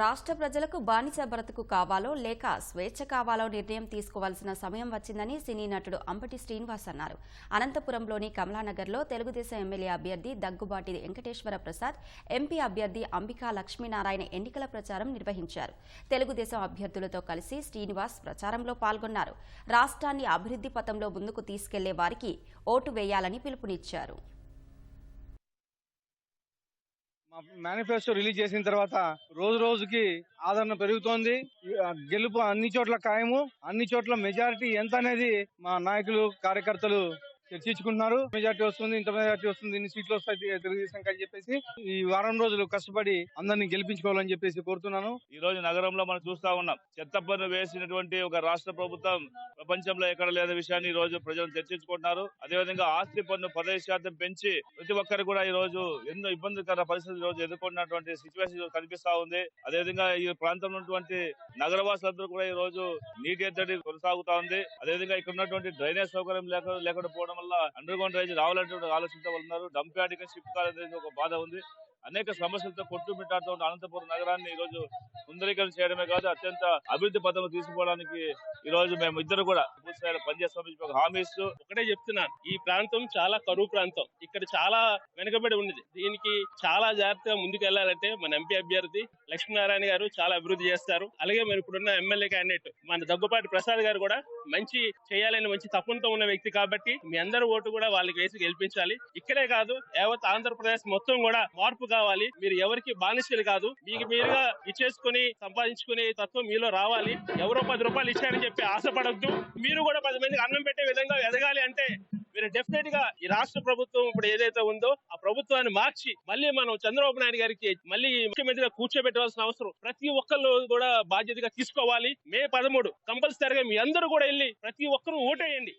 రాష్ట్ర ప్రజలకు బానిస బ్రతుకు కావాలో లేక స్వేచ్ఛ కావాలో నిర్ణయం తీసుకోవాల్సిన సమయం వచ్చిందని సినీ నటుడు అంబటి శ్రీనివాస్ అన్నారు. అనంతపురంలోని కమలానగర్లో తెలుగుదేశం ఎమ్మెల్యే అభ్యర్థి దగ్గుబాటి వెంకటేశ్వర ప్రసాద్ ఎంపీ అభ్యర్థి అంబికా లక్ష్మీనారాయణ ఎన్నికల ప్రచారం నిర్వహించారు. తెలుగుదేశం అభ్యర్థులతో కలిసి శ్రీనివాస్ ప్రచారంలో పాల్గొన్నారు. రాష్ట్రాన్ని అభివృద్ధి పథంలో ముందుకు తీసుకెళ్ళే వారికి ఓటు వేయాలని పిలుపునిచ్చారు. మా మేనిఫెస్టో రిలీజ్ చేసిన తర్వాత రోజు రోజుకి ఆదరణ పెరుగుతోంది. గెలుపు అన్ని చోట్ల ఖాయము. అన్ని చోట్ల మెజారిటీ ఎంత అనేది మా నాయకులు కార్యకర్తలు చర్చించుకుంటున్నారు. మెజార్టీ వస్తుంది ఇంత మెజార్టీ వస్తుంది ఇన్ని సీట్లు వస్తాయి తెలుగుదేశం అని చెప్పేసి ఈ వారం రోజులు కష్టపడి అందరినీ గెలిపించుకోవాలని చెప్పేసి కోరుతున్నాను. ఈ రోజు నగరంలో మనం చూస్తా ఉన్నాం. చెత్త పన్ను వేసినటువంటి ఒక రాష్ట్ర ప్రభుత్వం ప్రపంచంలో ఎక్కడ లేని విషయాన్ని ఈ రోజు ప్రజలు చర్చించుకుంటున్నారు. అదేవిధంగా ఆస్తి పన్ను పదహైదు శాతం పెంచి ప్రతి ఒక్కరు కూడా ఈ రోజు ఎన్నో ఇబ్బందికర పరిస్థితులు ఈ రోజు ఎదుర్కొన్నటువంటి సిచ్యువేషన్ కనిపిస్తా ఉంది. అదేవిధంగా ఈ ప్రాంతంలో ఉన్నటువంటి నగరవాసులందరూ కూడా ఈ రోజు నీటి ఎద్దడి కొనసాగుతా ఉంది. అదేవిధంగా ఇక్కడ ఉన్నటువంటి డ్రైనేజ్ సౌకర్యం లేక లేకుండా పోవడం వల్ల అండర్ గ్రౌండ్ రైజ్ రావాలంటే ఆలోచనతో ఉన్నారు డంప్ యార్డ్ షిఫ్ట్ కాలేదని ఒక బాధ ఉంది. అనేక సమస్యలతో కొట్టుమిట్టాడుతూ ఉన్న అనంతపురం నగరాన్ని ఈ రోజు సుందరీకరణ చేయడమే కాదు అత్యంత అభివృద్ధి పథకం తీసుకోవడానికి ఈ రోజు మేము ఇద్దరు కూడా పూర్తిస్థాయిలో పనిచేస్తామని ఒక హామీ ఇస్తూ ఒకటే చెప్తున్నాను. ఈ ప్రాంతం చాలా కరువు ప్రాంతం. ఇక్కడ చాలా వెనుకబడి ఉన్నది. దీనికి చాలా జాగ్రత్తగా ముందుకు వెళ్ళాలంటే మన ఎంపీ అభ్యర్థి లక్ష్మీనారాయణ గారు చాలా అభివృద్ధి చేస్తారు. అలాగే మరి ఇప్పుడున్న ఎమ్మెల్యే క్యాండిడేట్ మన దగ్గుపాటి ప్రసాద్ గారు కూడా మంచి చేయాలని మంచి తప్పులతో ఉన్న వ్యక్తి కాబట్టి మీ అందరి ఓటు కూడా వాళ్ళకి వేసి గెలిపించాలి. ఇక్కడే కాదు యావత్ ఆంధ్రప్రదేశ్ మొత్తం కూడా మార్పు కావాలి. మీరు ఎవరికి బానిసలు కాదు. మీకు మీరుగా ఇచ్చేసుకుని సంపాదించుకునే తత్వం మీలో రావాలి. ఎవరో పది రూపాయలు ఇచ్చారని చెప్పి ఆశపడద్దు. మీరు కూడా పది మందికి అన్నం పెట్టే విధంగా ఎదగాలి అంటే మీరు డెఫినెట్గా ఈ రాష్ట్ర ప్రభుత్వం ఇప్పుడు ఏదైతే ఉందో ఆ ప్రభుత్వాన్ని మార్చి మళ్ళీ మనం చంద్రబాబు నాయుడు గారికి మళ్ళీ ముఖ్యమంత్రిగా కూర్చోబెట్టవలసిన అవసరం ప్రతి ఒక్కళ్ళు కూడా బాధ్యతగా తీసుకోవాలి. మే పదమూడు కంపల్సరీగా మీ అందరూ కూడా వెళ్ళి ప్రతి ఒక్కరూ ఓటేయండి.